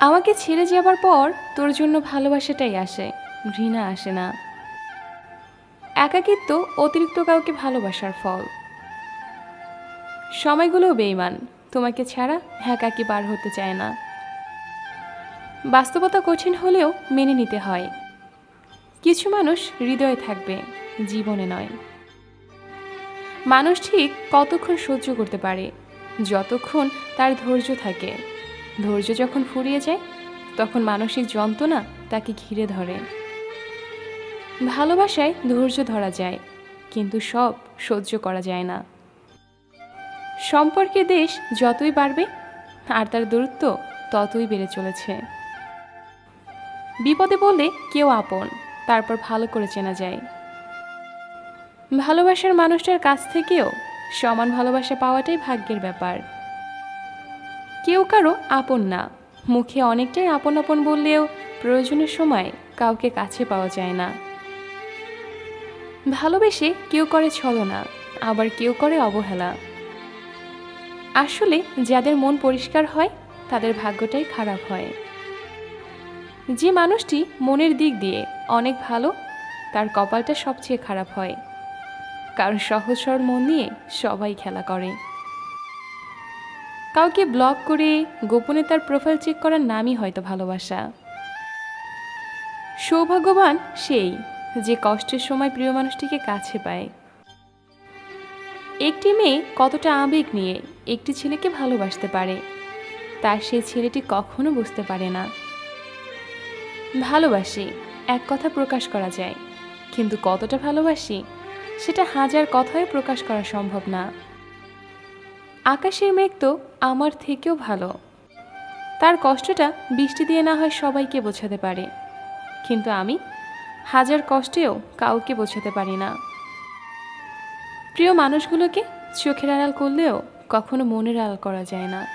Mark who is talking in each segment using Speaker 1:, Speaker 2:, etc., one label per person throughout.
Speaker 1: আমাকে ছেড়ে যাবার পর তোর জন্য ভালোবাসাটাই আসে। ঘৃণা আসে না। একাকিত্ব অতিরিক্ত কাউকে ভালোবাসার ফল। সময়গুলোও বেইমান তোমাকে ছাড়া একাকি পার হতে চায় না। বাস্তবতা কঠিন হলেও মেনে নিতে হয়। কিছু মানুষ হৃদয়ে থাকবে, জীবনে নয়। মানুষ ঠিক কতক্ষণ সহ্য করতে পারে, যতক্ষণ তার ধৈর্য থাকে। ধৈর্য যখন ফুরিয়ে যায়, তখন মানসিক যন্ত্রণা তাকে ঘিরে ধরে। ভালোবাসায় ধৈর্য ধরা যায়, কিন্তু সব সহ্য করা যায় না। সম্পর্কে দেশ যতই বাড়বে, আর তার দূরত্ব ততই বেড়ে চলেছে। বিপদে বললে কেউ আপন, তারপর ভালো করে চেনা যায়। ভালোবাসার মানুষটার কাছ থেকেও সমান ভালোবাসা পাওয়াটাই ভাগ্যের ব্যাপার। কেউ কারও আপন না। মুখে অনেকটাই আপন আপন বললেও প্রয়োজনের সময় কাউকে কাছে পাওয়া যায় না। ভালোবেসে কেউ করে ছলনা আবার কেউ করে অবহেলা। আসলে যাদের মন পরিষ্কার হয়, তাদের ভাগ্যটাই খারাপ হয়। যে মানুষটি মনের দিক দিয়ে অনেক ভালো, তার কপালটা সবচেয়ে খারাপ হয়। কারণ সহজ সরল মন নিয়ে সবাই খেলা করে। কাউকে ব্লক করে গোপনে তার প্রোফাইল চেক করার নামই হয়তো ভালোবাসা। সৌভাগ্যবান সেই যে কষ্টের সময় প্রিয় মানুষটিকে কাছে পায়। একটি মেয়ে কতটা আবেগ নিয়ে একটি ছেলেকে ভালোবাসতে পারে তার সেই ছেলেটি কখনো বুঝতে পারে না। ভালোবাসি, এক কথা প্রকাশ করা যায়, কিন্তু কতটা ভালোবাসি, সেটা হাজার কথায় প্রকাশ করা সম্ভব না। আকাশের মেঘ তো আমার থেকেও ভালো। তার কষ্টটা বৃষ্টি দিয়ে না হয় সবাইকে বোঝাতে পারে। কিন্তু আমি হাজার কষ্টেও কাউকে বোঝাতে পারি না। প্রিয় মানুষগুলোকে চোখের আড়াল করলেও কখনো মনের আড়াল করা যায় না।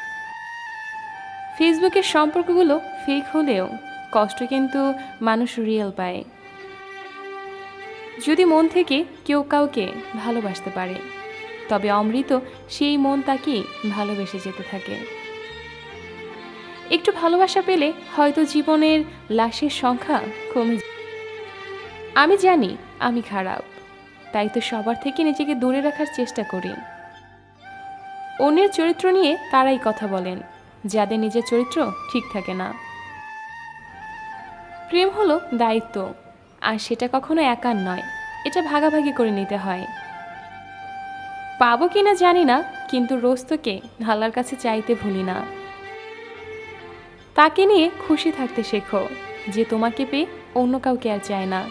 Speaker 1: ফেসবুকের সম্পর্কগুলো ফেক হলেও কষ্ট কিন্তু মানুষ রিয়েল পায়। যদি মন থেকে কেউ কাউকে ভালোবাসতে পারে তবে অমৃত সেই মন তাকে ভালোবেসে যেতে থাকে। একটু ভালোবাসা পেলে হয়তো জীবনের লাশের সংখ্যা কমে আমি জানি আমি খারাপ, তাই তো সবার থেকে নিজেকে দূরে রাখার চেষ্টা করি। অন্যের চরিত্র নিয়ে তারাই কথা বলেন, যাদের নিজের চরিত্র ঠিক থাকে না। প্রেম হলো দায়িত্ব, আর সেটা কখনো একার নয়, এটা ভাগাভাগি করে নিতে হয়। পাবো কি না জানি না, কিন্তু রোজ তোকে আল্লাহর কাছে চাইতে ভুলি না। তাকে নিয়ে খুশি থাকতে শেখো, যে তোমাকে পেয়ে অন্য কাউকে আর চায় না।